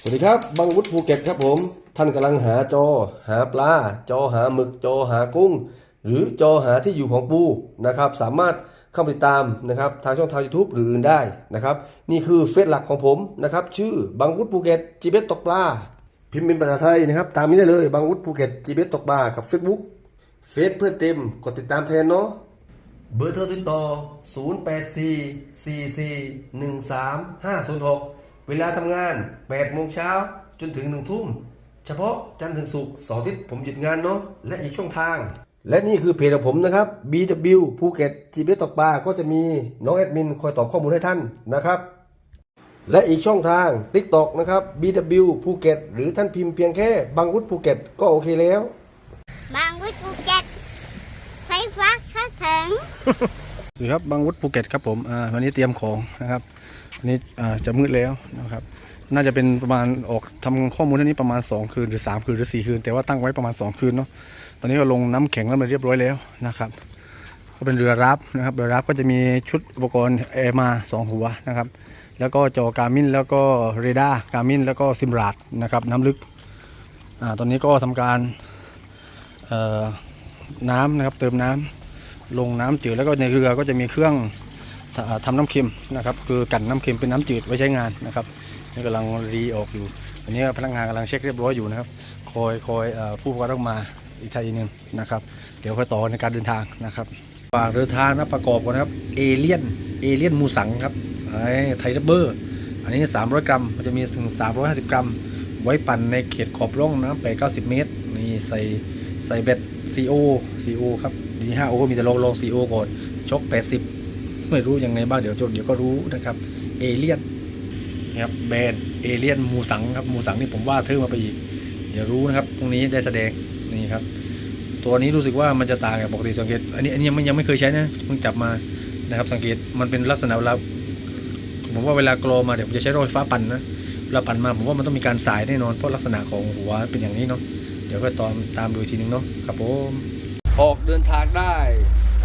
สวัสดีครับบังวุฒิภูเก็ตครับผม ท่านกำลังหาจอ หาปลา จอหาหมึก จอหากุ้ง หรือจอหาที่อยู่ของปูนะครับ สามารถเข้าไปติดตามนะครับทางช่องทาง YouTube หรืออื่นได้นะครับ นี่คือเฟซหลักของผมนะครับ ชื่อบังวุฒิภูเก็ตจีเบสตกปลา พิมพ์เป็นภาษาไทยนะครับ ตามนี้ได้เลยบังวุฒิภูเก็ตจีเบสตกปลากับ Facebook เฟซเพื่อนเต็มกดติดตามแทนเนาะเบอร์โทรติดต่อ 0844413506 เวลาทำงาน8โมงเช้าจนถึง1ทุ่ม เฉพาะจันทร์ถึงศุกร์เสาร์อาทิตย์ผมหยุดงานเนาะและอีกช่องทาง และนี่คือเพจของผมนะครับ BW ภูเก็ต GPS ตกปลาก็จะมีน้องแอดมินคอยตอบข้อมูลให้ท่านนะครับ และอีกช่องทาง TikTok นะครับ BW ภูเก็ตหรือท่านพิมพ์เพียงแค่บางวุฒิภูเก็ตก็โอเคแล้ว บางวิทย์ภูเก็ตไฟฟ้าเข้าถึง สวัสดีครับบางวุฒิภูเก็ตครับผมอ่าวันนี้เตรียมของนะครับวั นี่จะมืดแล้วนะครับ น่าจะเป็นประมาณออกทำข้อมูลเท่านี้ประมาณ 2 คืนหรือ 3 คืนหรือ 4 คืน แต่ว่าตั้งไว้ประมาณ 2 คืนเนาะ ตอนนี้ก็ลงน้ำแข็งแล้วมาเรียบร้อยแล้วนะครับก็เป็นเรือรับนะครับ เรือรับก็จะมีชุดอุปกรณ์แอร์มาสองหัวนะครับ แล้วก็จอการมินแล้วก็เรดาร์การมินแล้วก็ซิมราดนะครับน้ำลึกอ่าตอนนี้ก็ทำการน้ำนะครับเติมน้ำลงน้ำจืดแล้วก็ในเรือก็จะมีเครื่อง ทำทำน้ำเค็มนะครับ คือกันน้ำเค็มเป็นน้ำจืดไว้ใช้งานนะครับนี่กำลังรีออกอยู่อันนี้พนักงานกำลังเช็คเรียบร้อยอยู่นะครับ คอยคอยผู้ประกอบมาอีกทีหนึงนะครับ เดี๋ยวค่อยต่อในการเดินทางนะครับฝากเดินทางนะประกอบก่อนนะครับเอเลียนเอเลียนมูสังครับไอ้ไททับเบอร์อันนี้ 300 กรัมมันจะมีถึง 350 กรัม ไว้ปั่นในเขตขอบร่องน้ำไป90 เมตรนี่ใส่ใส่เบ็ด CO CO ครับดี 5O มีแต่ลองลอง CO ก่อนชก 80 ไม่รู้ยังไงบ้างเดี๋ยวจดเดี๋ยวก็รู้นะครับเอเลียนนะครับแบรนด์เอเลียนมูสังครับมูสังนี่ผมว่าเทิมมาไปอีกเดี๋ยวรู้นะครับพรุ่งนี้ได้แสดงนี่ครับ ตัวนี้รู้สึกว่ามันจะต่างกับปกติสังเกต อันนี้อันนี้ยังไม่ยังไม่เคยใช้นะเพิ่งจับมานะครับ สังเกตมันเป็นลักษณะเวลาผมว่าเวลากรอมาเดี๋ยวผมจะใช้รถไฟฟ้าปั่นนะเวลาปั่นมาผมว่ามันต้องมีการสายแน่นอนเพราะลักษณะของหัวเป็นอย่างนี้เนาะเดี๋ยวก็ตามตามดูอีกทีนึงเนาะครับผมออกเดินทางได้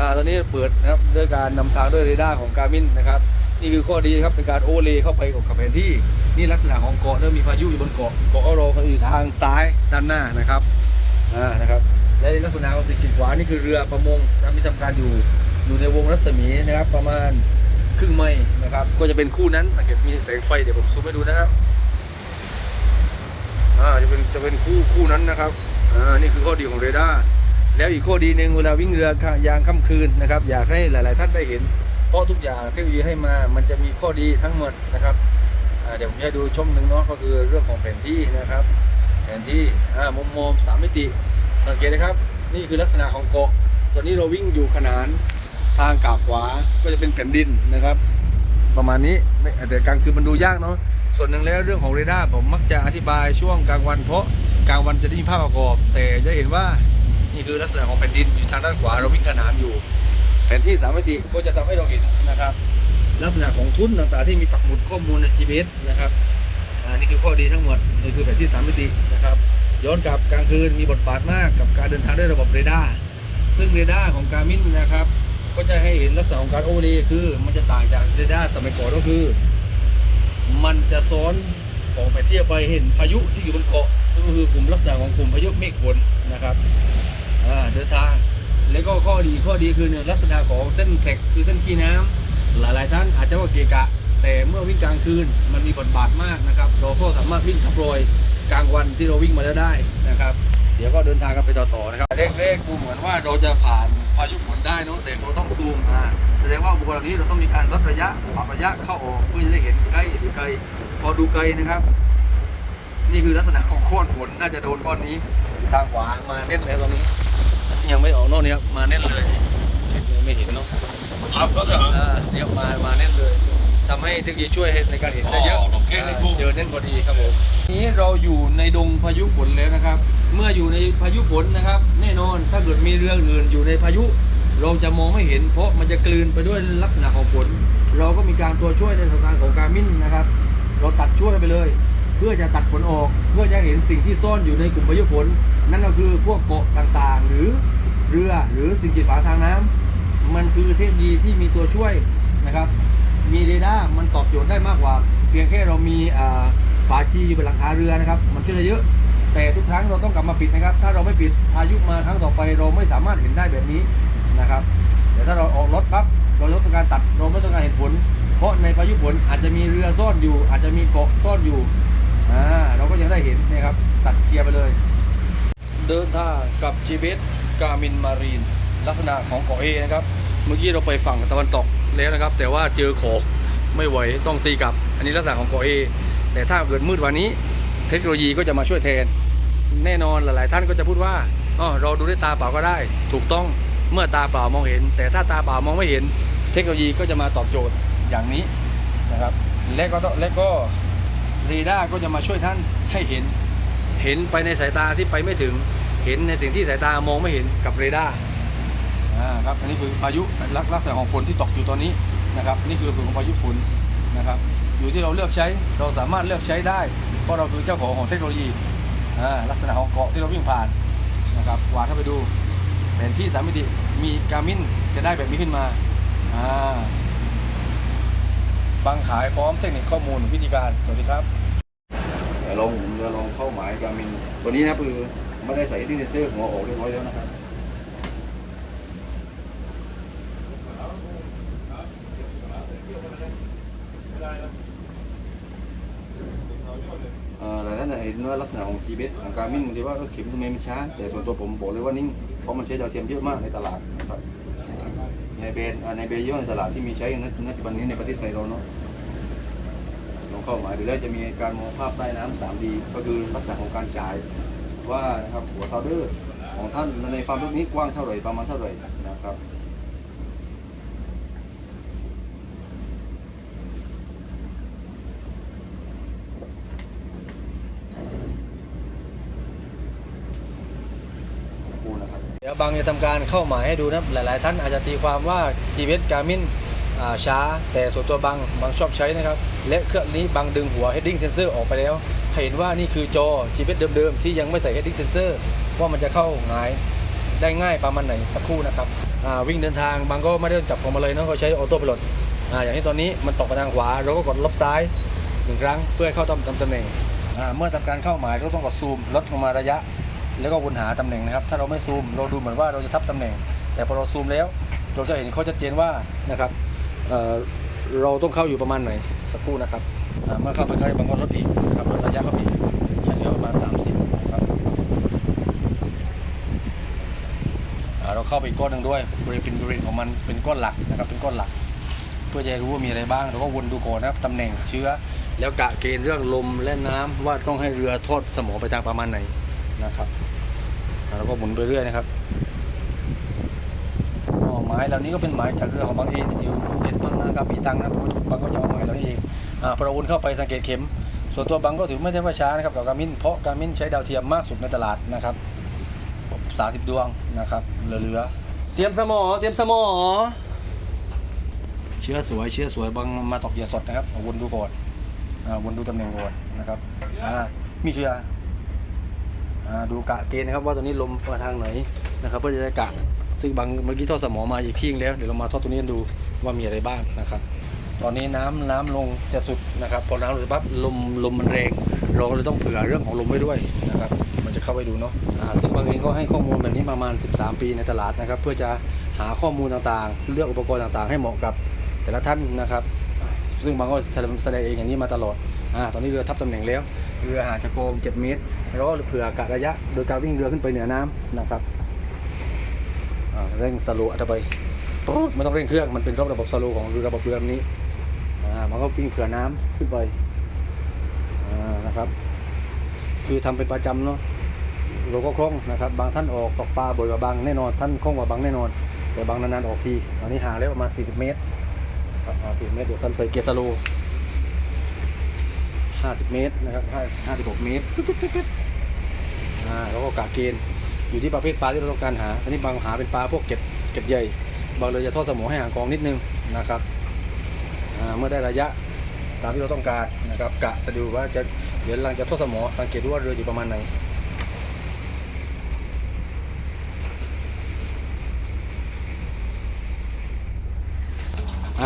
อ่าตอนนี้เปิดนะครับด้วยการนำทางด้วยเรดาร์ของการมินนะครับนี่คือข้อดีครับเป็นการโอเลเข้าไปกับแผนที่นี่ลักษณะของเกาะเริ่มมีพายุอยู่บนเกาะเกาะอโรเขาอยู่ทางซ้ายด้านหน้านะครับอ่านะครับและลักษณะของสิ่งกีดขวางนี่คือเรือประมงนะครับที่ทำการอยู่อยู่ในวงรัศมีนะครับ ประมาณครึ่งไมล์นะครับ ก็จะเป็นคู่นั้นสังเกตมีแสงไฟเดี๋ยวผมซูมให้ดูนะครับอ่าจะเป็นจะเป็นคู่คู่นั้นนะครับอ่านี่คือข้อดีของเรดาร์ แล้วอีกข้อดีหนึ่งเวลาวิ่งเรือยางค่ำคืนนะครับ อยากให้หลาย ๆ ท่านได้เห็น เพราะทุกอย่างเทคโนโลยีให้มามันจะมีข้อดีทั้งหมดนะครับเดี๋ยวผมจะดูช่องหนึ่งเนาะก็คือเรื่องของแผนที่นะครับ แผนที่มุมมองสามมิติ สังเกตนะครับ นี่คือลักษณะของเกาะตอนนี้เราวิ่งอยู่ขนานทางกาบขวาก็จะเป็นแผ่นดินนะครับ ประมาณนี้แต่กลางคืนมันดูยากเนาะส่วนหนึ่งแล้วเรื่องของเรดาร์ผมมักจะอธิบายช่วงกลางวันเพราะกลางวันจะได้มีภาพประกอบ แต่จะเห็นว่า นี่คือลักษณะของแผ่นดินอยู่ทางด้านขวาเราวิ่งขนานอยู่ แผนที่สามมิติก็จะทำให้เราเห็นนะครับ ลักษณะของทุนต่างๆที่มีปักหมุดข้อมูลใน GPS นะครับอ่านี่คือข้อดีทั้งหมดนี่คือแผนที่สามมิตินะครับ ย้อนกลับกลางคืนมีบทบาทมากกับการเดินทางด้วยระบบเรดาร์ซึ่งเรดาร์ของการมินนะครับ ก็จะให้เห็นลักษณะของการโอเวอร์เลย์คือ มันจะต่างจากเรดาร์สมัยก่อนก็คือ มันจะซ้อนของแผนที่ไปเห็นพายุที่อยู่บนเกาะก็คือกลุ่มลักษณะของกลุ่มพายุเมฆฝนนะครับ อ่าเดินทาง แล้วก็ข้อดีข้อดีคือเนี่ยลักษณะของเส้นแท็กคือเส้นขี้น้ำหลายๆท่านอาจจะว่าเกะกะ แต่เมื่อวิ่งกลางคืนมันมีบทบาทมากนะครับ เราก็สามารถวิ่งทับรอยกลางวันที่เราวิ่งมาแล้วได้นะครับ เดี๋ยวก็เดินทางกันไปต่อๆนะครับเลขๆดูเหมือนว่าเราจะผ่านพายุฝนได้นะแต่เราต้องซูมอ่าแสดงว่าอุปกรณ์เหล่านี้เราต้องมีการลดระยะปรับระยะเข้าออกเพื่อจะได้เห็นใกล้หรือไกลพอดูไกลนะครับนี่คือลักษณะของก้อนฝนน่าจะโดนก้อนนี้ ทางขวามาเน้นเลยตรงนี้ ยังไม่ออกนอกนี้ครับมาเน้นเลยยังไม่เห็นเนาะ After อ่าเดี๋ยวมามาเน้นเลยทำให้เทคโนโลยีช่วยในการเห็นได้เยอะอ๋อโอเคอ่าครับเจอเน้นพอดีครับผมนี้เราอยู่ในดงพายุฝนแล้วนะครับ เมื่ออยู่ในพายุฝนนะครับ แน่นอนถ้าเกิดมีเรืออื่นอยู่ในพายุ เราจะมองไม่เห็น เพราะมันจะกลืนไปด้วยลักษณะของฝนเราก็มีการตัวช่วยในสถานของการมินนะครับ เราตัดช่วยไปเลย เพื่อจะตัดฝนออก เพื่อจะเห็นสิ่งที่ซ่อนอยู่ในกลุ่มพายุฝน นั่นก็คือพวกเกาะต่างๆ หรือเรือหรือสิ่งกีดขวางทางน้ำมันคือเทคโนโลยีที่มีตัวช่วยนะครับ มีเรดาร์มันตอบโจทย์ได้มากกว่า เพียงแค่เรามีฝาชีอยู่บนหลังคาเรือนะครับ มันช่วยได้เยอะ แต่ทุกครั้งเราต้องกลับมาปิดนะครับ ถ้าเราไม่ปิดพายุมาครั้งต่อไปเราไม่สามารถเห็นได้แบบนี้นะครับแต่ถ้าเราออกรถปั๊บเราต้องการตัดเราไม่ต้องการเห็นฝน เพราะในพายุฝนอาจจะมีเรือซ่อนอยู่ อาจจะมีเกาะซ่อนอยู่อ่าเราก็ยังได้เห็นนะครับตัดเคลียร์ไปเลย เดินท่ากับจีเบสกามินมารีน ลักษณะของเกาะเอนะครับ เมื่อกี้เราไปฝั่งตะวันตกแล้วนะครับ แต่ว่าเจอโขกไม่ไหวต้องตีกลับ อันนี้ลักษณะของเกาะเอแต่ถ้าเกิดมืดวันนี้ เทคโนโลยีก็จะมาช่วยแทน แน่นอนหลาย ๆ ท่านก็จะพูดว่าอ๋อเราดูด้วยตาเปล่าก็ได้ ถูกต้องเมื่อตาเปล่ามองเห็น แต่ถ้าตาเปล่ามองไม่เห็น เทคโนโลยีก็จะมาตอบโจทย์อย่างนี้นะครับ และก็และก็เรดาร์ก็จะมาช่วยท่านให้เห็น เห็นไปในสายตาที่ไปไม่ถึง เห็นในสิ่งที่สายตามองไม่เห็นกับเรดาร์อ่าครับอันนี้คือพายุลักลักษณะของฝนที่ตกอยู่ตอนนี้นะครับ นี่คือผลของพายุฝนนะครับ อยู่ที่เราเลือกใช้เราสามารถเลือกใช้ได้ เพราะเราคือเจ้าของของเทคโนโลยีอ่าลักษณะของเกาะที่เราวิ่งผ่านนะครับวาดเข้าไปดูแผนที่สามมิติมีการมินจะได้แบบนี้ขึ้นมาอ่าบังขายพร้อมเทคนิคข้อมูลวิธีการสวัสดีครับเดี๋ยวลองผมจะลองเข้าหมายการมินตัวนี้นะคือ ไม่ได้ใส่ที่เซนเซอหัวออกเรียบร้อยแล้วนะครับเออหลายท่านอาจะเห็นว่าลักษณะของ GPS ของการมินบางทีว่าเข็มทำไมมันช้า แต่ส่วนตัวผมบอกเลยว่านิ่ง เพราะมันใช้ดาวเทียมเยอะมากในตลาด ในเบนในเบเยอะในตลาดที่มีใช้ในปัจจุบันนี้ในประเทศไทยเราเนาะลองเข้าหมายดูแล้วจะมีการมองภาพใต้น้ำ 3D ก็คือลักษณะของการฉาย ว่านะครับหัวเทาเดอร์ของท่านในฟาร์มลูกนี้กว้างเท่าไหร่ประมาณเท่าไหร่นะครับเดี๋ยวบางจะทำการเข้าหมายให้ดูนะหลาย ๆ ท่านอาจจะตีความว่า GPS Garmin อ่าช้า แต่ส่วนตัวบางบางชอบใช้นะครับ และเครื่องนี้บางดึงหัว heading sensor ออกไปแล้ว ให้เห็นว่านี่คือจอ GPS เดิมๆ ที่ยังไม่ใส่ heading sensor ว่ามันจะเข้าหงายได้ง่ายประมาณไหนสักครู่นะครับวิ่งเดินทางบางก็ไม่ได้จับของมาเลยเนาะเขาใช้ออโต้พลอ่าอย่างที่ตอนนี้มันตกไปทางขวา เราก็กดลบซ้ายหนึ่งครั้งเพื่อให้เข้าตำตำแหน่งเมื่อทำการเข้าหมายเราต้องกดซูมลดลงมาระยะ แล้วก็วนหาตำแหน่งนะครับถ้าเราไม่ซูมเราดูเหมือนว่าเราจะทับตำแหน่ง แต่พอเราซูมแล้วเราจะเห็นเขาชัดเจนว่านะครับเเราต้องเข้าอยู่ประมาณไหนสักครู่นะครับ เมื่อเข้าไปใกล้บางก็ลดอีกนะครับลดระยะเข้าไปอีกให้เหลือประมาณ30นะครับเราเข้าไปก้อนหนึ่งด้วยบริเวณบริเวณของมันเป็นก้อนหลักนะครับเป็นก้อนหลัก เพื่อจะรู้ว่ามีอะไรบ้างเราก็วนดูก่อนนะครับตำแหน่งเชื้อ แล้วกะเกณฑ์เรื่องลมและน้ำว่าต้องให้เรือทอดสมอไปทางประมาณไหนนะครับแล้วก็หมุนไปเรื่อยนะครับหมายเหล่านี้ก็เป็นหมายจากเรือของบางเองที่อยู่ภูเก็ตพังงากระบี่ตังนะบางก็จะ พอราวนเข้าไปสังเกตเข็ม ส่วนตัวบางก็ถือไม่ใช่ว่าช้านะครับกับการมินเพราะการมินใช้ดาวเทียมมากสุดในตลาดนะครับ30ดวงนะครับเหลือๆเตรียมสมอเตรียมสมอ เชื้อสวยเชื้อสวยบางมาตอกเหยื่อสดนะครับวนดูก่อนวนดูตำแหน่งก่อนนะครับอ่ามีเชื้ออ่าดูกะเกณฑ์นะครับว่าตัวนี้ลมมาทางไหนนะครับเพื่อจะได้กะซึ่งบางเมื่อกี้ทอดสมอมาอีกที่นึงแล้วเดี๋ยวเรามาทอดตัวนี้กันดูว่ามีอะไรบ้างนะครับ ตอนนี้น้ำน้ำลงจะสุดนะครับพอน้ำลงปั๊บลมลมมันแรงเราก็เลยต้องเผื่อเรื่องของลมไว้ด้วยนะครับมันจะเข้าไปดูเนาะซึ่งบางเองก็ให้ข้อมูลแบบนี้ประมาณ 13 ปีในตลาดนะครับ เพื่อจะหาข้อมูลต่างๆ เลือกอุปกรณ์ต่างๆ ให้เหมาะกับแต่ละท่านนะครับ ซึ่งบางก็แสดงเองอย่างนี้มาตลอดอตอนนี้เรือทับตำแหน่งแล้วเรือหาจะโกง7เมตร แล้วก็เผื่อกะระยะโดยการวิ่งเรือขึ้นไปเหนือน้ำนะครับเร่งสโลว์อัตไปไม่ต้องเร่งเครื่องมันเป็นระบบสโลว์ของระบบเรือลำนี้ มันก็วิ่งเผื่อน้ำขึ้นไปนะครับ คือทำเป็นประจำเนาะเราก็คล่องนะครับ บางท่านออกตกปลาบ่อยกว่าบางแน่นอนท่านคล่องกว่าบางแน่นอน แต่บางนานๆออกทีตอนนี้หางแล้วประมาณ 40 เมตรครับอ่า40เมตรเดี๋ยวซ้ำใส่เกียร์สโลว์50 เมตรนะครับ56 เมตรอ่าแล้วก็กะเกณฑ์อยู่ที่ประเภทปลาที่เราต้องการหาอันนี้บางหาเป็นปลาพวกเก็บเก็บใหญ่บางเลยจะทอดสมอให้ห่างกองนิดนึงนะครับ เมื่อได้ระยะตามที่เราต้องการนะครับกะจะดูว่าจะเดี๋ยวหลังจากทดสมอสังเกตดูว่าเรืออยู่ประมาณไหน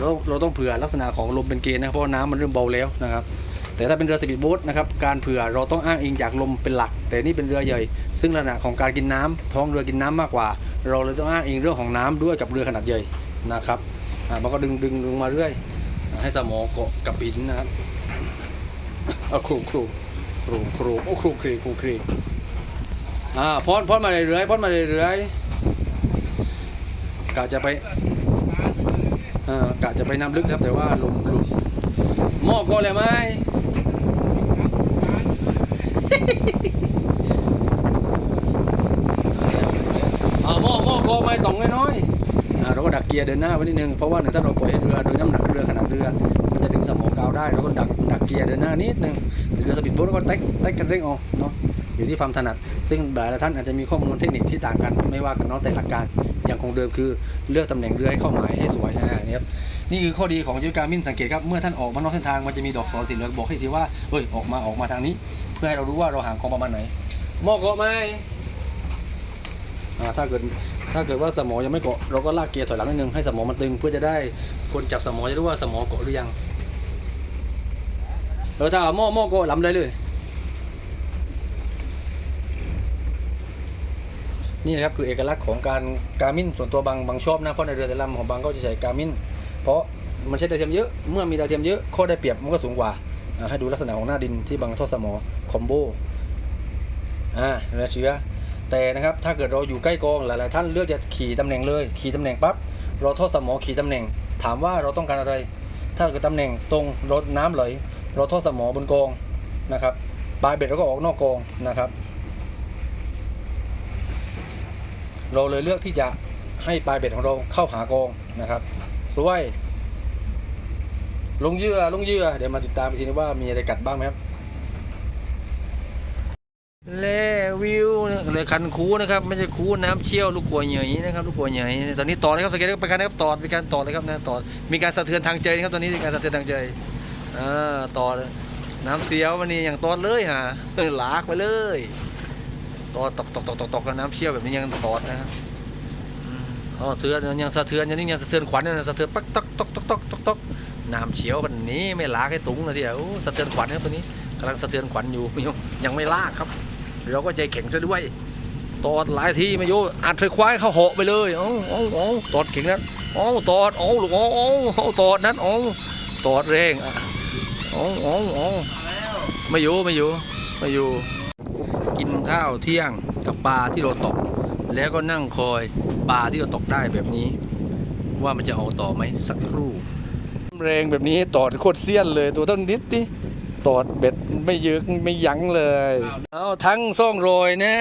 เราเราต้องเผื่อลักษณะของลมเป็นเกณฑ์นะเพราะน้ำมันเริ่มเบาแล้วนะครับ แต่ถ้าเป็นเรือสปีดโบ๊ทนะครับการเผื่อเราต้องอ้างอิงจากลมเป็นหลัก แต่นี่เป็นเรือใหญ่ ซึ่งลักษณะของการกินน้ำท้องเรือกินน้ำมากกว่า เราเลยต้องอ้างอิงเรื่องของน้ำด้วยกับเรือขนาดใหญ่นะครับมันก็ดึงดึงดึงมาเรื่อย ให้สมองเกาะกับหินนะครับเอาครูครูครูครูโอ้ครูครีครูครีอ่าพ่นพ่นมาเรื่อยๆพ่นมาเรื่อยๆกะจะไปอ่ากะจะไปน้ำลึกครับแต่ว่าลมลมหม้อก็เลยไหมอ่าหม้อหม้อก็ไม่ต้องน้อย เราก็ดักเกียร์เดินหน้าไว้นิดนึงเพราะว่าหนึ่งถ้าเราปล่อยให้เรือโดยน้ำหนักเรือขนาดเรือ มันจะดึงสมองกาวได้เราก็ดักดักเกียร์เดินหน้านิดนึงแต่เรือสปีดโบ๊ทก็เต็กเต็กกันเร่งเอาเนาะอยู่ที่ความถนัด ซึ่งหลายๆท่านอาจจะมีข้อมูลเทคนิคที่ต่างกันไม่ว่ากันเนาะแต่หลักการอย่างคงเดิมคือเลือกตำแหน่งเรือให้เข้าหมายให้สวยนะครับนี่คือข้อดีของจิวการมินสังเกตครับเมื่อท่านออกมานอกเส้นทางมันจะมีดอกศรสีเหลืองบอกให้ทีว่าเฮ้ยออกมาออกมาทางนี้ เพื่อให้เรารู้ว่าเราห่างกองประมาณไหนหม้อเกาะไหมอ่าถ้าเกิด ถ้าเกิดว่าสมอยังไม่เกาะเราก็ลากเกียร์ถอยหลังนิดนึงให้สมอมันตึงเพื่อจะได้คนจับสมอจะรู้ว่าสมอเกาะหรือยังเออถ้าหม้อหม้อเกาะลำได้เลย นี่นะครับคือเอกลักษณ์ของการการมินส่วนตัวบางบางชอบนะเพราะในเรือแต่ลำของบางก็จะใช้การมินเพราะมันใช้ดาวเทียมเยอะเมื่อมีดาวเทียมเยอะข้อได้เปรียบมันก็สูงกว่าให้ดูลักษณะของหน้าดินที่บางทอดสมอคอมโบอ่าเนื้อเชื้อ แต่นะครับถ้าเกิดเราอยู่ใกล้กองหลายๆท่านเลือกจะขี่ตำแหน่งเลย ขี่ตำแหน่งปั๊บเราทอดสมอขี่ตำแหน่ง ถามว่าเราต้องการอะไร ถ้าเกิดตำแหน่งตรงรถน้ำไหลเราทอดสมอบนกองนะครับปลายเบ็ดเราก็ออกนอกกองนะครับ เราเลยเลือกที่จะให้ปลายเบ็ดของเราเข้าหากองนะครับสวยลงเยื่อลงเยื่อเดี๋ยวมาติดตามอีกทีนึงว่ามีอะไรกัดบ้างไหมครับ เลวิวเลยคันคูนะครับไม่ใช่คูน้ำเชี่ยวลูกกัวเหยนะครับลูกกัวเหยตอนนี้ต่อนะครับสังเกตไปกันนะครับต่อมีการต่อเลยครับนะต่อมีการสะเทือนทางใจนะครับตอนนี้มีการสะเทือนทางใจอ่าต่อน้ำเสียวมันนี่อย่างตอนเลยฮะหลากไปเลยต่อตกตกตกตกตกแล้วน้ำเชี่ยวแบบนี้ยังตอดนะครับอ๋อเทือนยังสะเทือนยังนี่ยังสะเทือนขวัญนะสะเทือนปักตกตกตกตกตกตกน้ำเชี่ยวกันนี้ไม่ลากให้ตุงเลยทีเดียวสะเทือนขวัญครับตัวนี้กำลังสะเทือนขวัญอยู่ยังยังไม่ลากครับ เราก็ใจแข็งซะด้วย ตอดหลายทีไม่โยอัดไฟควายเข้าเหาะไปเลยอ้าเอ้าเอ้ตอดเก่งนะเอ้าตอดเอ้าลูกอ้าเอ้าเอ้าตอดนั้นอ้าตอดแรงอะเอ้าเอ้าเอ้ไม่อยู่ไม่อยู่ไม่อยู่ กินข้าวเที่ยงกับปลาที่เราตก แล้วก็นั่งคอยปลาที่เราตกได้แบบนี้ ว่ามันจะเอาต่อไหมสักครู่ แรงแบบนี้ตอดโคตรเสี้ยนเลยตัวเท่านิดดิ ตอดเบ็ดไม่ยึกไม่ยั้งเลย เอาทั้งซ่องโรยนะ